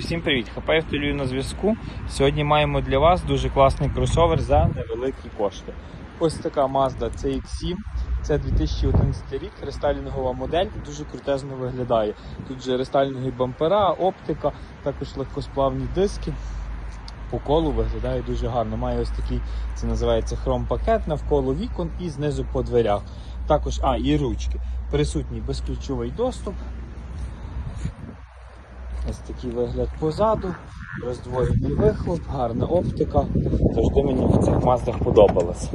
Всім привіт! Хапаєв Телюю на зв'язку. Сьогодні маємо для вас дуже класний кросовер за невеликі кошти. Ось така Mazda CX-7. Це 2011 рік, рестайлінгова модель, дуже крутезно виглядає. Тут же рестайлінгові бампера, оптика, також легкосплавні диски. По колу виглядає дуже гарно. Має ось такий, це називається хром-пакет навколо вікон і знизу по дверях. Також, а, і ручки. Присутній безключовий доступ. Ось такий вигляд позаду, роздвоєний вихлоп, гарна оптика. Завжди мені в цих маздах подобалось.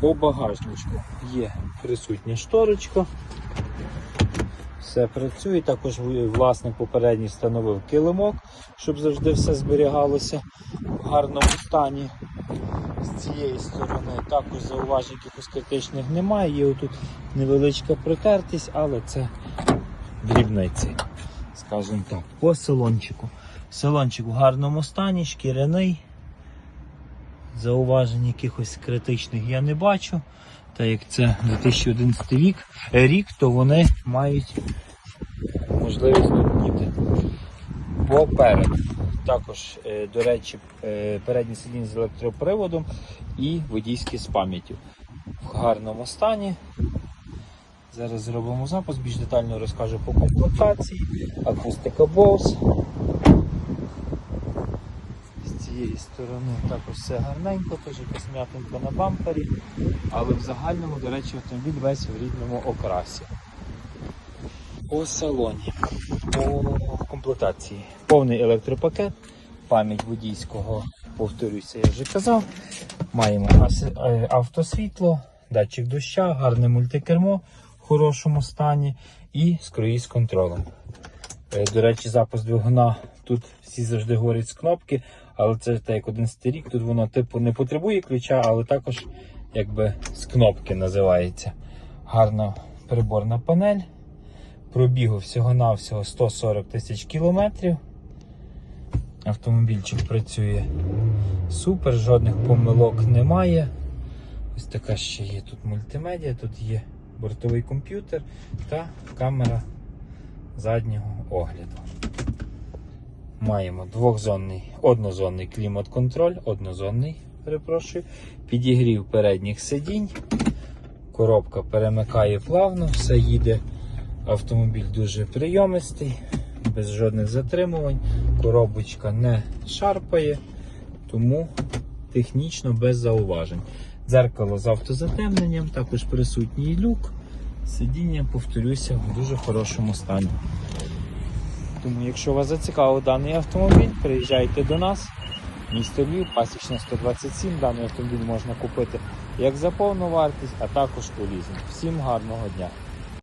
По багажничку є присутня шторочка. Все працює. Також власник попередній встановив килимок, щоб завжди все зберігалося в гарному стані. З цієї сторони також зауважень якихось критичних немає. Є отут невеличка протертість, але це дрібниці скажімо так, по салончику. Салончик в гарному стані, шкіряний. Зауважень якихось критичних я не бачу. Та як це 2011 рік, рік, то вони мають можливість тут. Поперед. Також, е, до речі, е, передній сидінь з електроприводом і водійські з пам'яттю. В гарному стані. Зараз зробимо запис, більш детально розкажу по комплектації, акустика Bose. З цієї сторони також все гарненько, теж якась м'ятинка на бампері, але в загальному, до речі, автомобіль весь в рідному окрасі. По салоні, по комплектації. Повний електропакет, пам'ять водійського, повторюся, я вже казав. Маємо е, автосвітло, датчик доща, гарне мультикермо хорошому стані і з круїз контролем. Е, До речі, запуск двигуна тут всі завжди говорять з кнопки, але це так як 11 рік, тут воно типу не потребує ключа, але також якби з кнопки називається. Гарна приборна панель. Пробігу всього-навсього 140 тисяч кілометрів. Автомобільчик працює супер, жодних помилок немає. Ось така ще є тут мультимедіа, тут є бортовий комп'ютер та камера заднього огляду. Маємо двохзонний, однозонний клімат-контроль, однозонний, перепрошую, підігрів передніх сидінь. Коробка перемикає плавно, все їде. Автомобіль дуже прийомистий, без жодних затримувань. Коробочка не шарпає, тому технічно без зауважень. Дзеркало з автозатемненням, також присутній люк. Сидіння, повторюся, в дуже хорошому стані. Тому, якщо вас зацікавив даний автомобіль, приїжджайте до нас. Місто Львів, пасічна 127. Даний автомобіль можна купити як за повну вартість, а також у лізинг. Всім гарного дня!